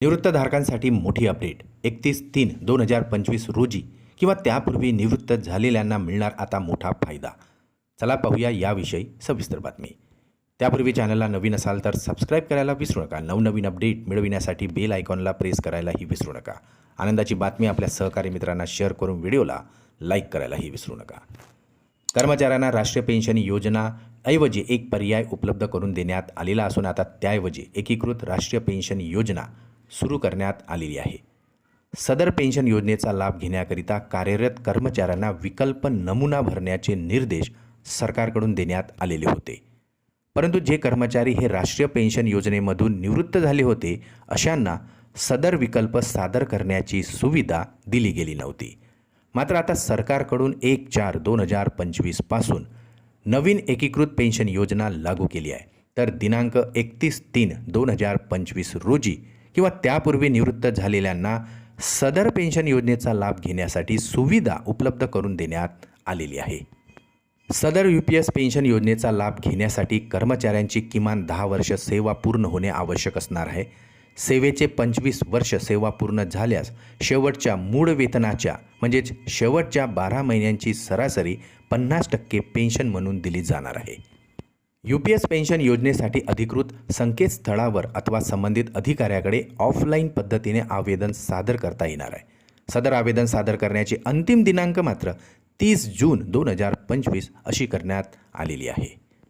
निवृत्तधारकांसाठी मोठी अपडेट. एकतीस तीन दोन हजार पंचवीस रोजी किंवा त्यापूर्वी निवृत्त झालेल्यांना मिळणार आता मोठा फायदा. चला पाहूया याविषयी सविस्तर बातमी. त्यापूर्वी चॅनलला नवीन असाल तर सबस्क्राईब करायला विसरू नका. नवनवीन अपडेट मिळविण्यासाठी बेल आयकॉनला प्रेस करायलाही विसरू नका. आनंदाची बातमी आपल्या सहकारी मित्रांना शेअर करून व्हिडिओला लाईक करायलाही विसरू नका. कर्मचाऱ्यांना राष्ट्रीय पेन्शन योजना ऐवजी एक पर्याय उपलब्ध करून देण्यात आलेला असून आता त्याऐवजी एकीकृत राष्ट्रीय पेन्शन योजना सुरू करण्यात आलेली आहे. सदर पेन्शन योजनेचा लाभ घेण्याकरिता कार्यरत कर्मचाऱ्यांना विकल्प नमुना भरण्याचे निर्देश सरकारकडून देण्यात आलेले होते. परंतु जे कर्मचारी हे राष्ट्रीय पेन्शन योजनेमधून निवृत्त झाले होते अशांना सदर विकल्प सादर करण्याची सुविधा दिली गेली नव्हती. मात्र आता सरकारकडून एक चार दोन हजार पंचवीसपासून नवीन एकीकृत पेन्शन योजना लागू केली आहे. तर दिनांक एकतीस तीन दोन हजार पंचवीस रोजी किंवा त्यापूर्वी निवृत्त झालेल्यांना सदर पेन्शन योजनेचा लाभ घेण्यासाठी सुविधा उपलब्ध करून देण्यात आलेली आहे. सदर यू पी एस पेन्शन योजनेचा लाभ घेण्यासाठी कर्मचाऱ्यांची किमान दहा वर्ष सेवा पूर्ण होणे आवश्यक असणार आहे. सेवेचे पंचवीस वर्ष सेवा पूर्ण झाल्यास शेवटच्या मूळ वेतनाच्या म्हणजेच शेवटच्या बारा महिन्यांची सरासरी पन्नास टक्के पेन्शन म्हणून दिली जाणार आहे. यू पी एस पेन्शन योजनेसाठी अधिकृत संकेतस्थळावर अथवा संबंधित अधिकाऱ्याकडे ऑफलाईन पद्धतीने आवेदन सादर करता येणार आहे. सदर आवेदन सादर करण्याची अंतिम दिनांक मात्र तीस जून दोन हजार पंचवीस अशी करण्यात आलेली आहे.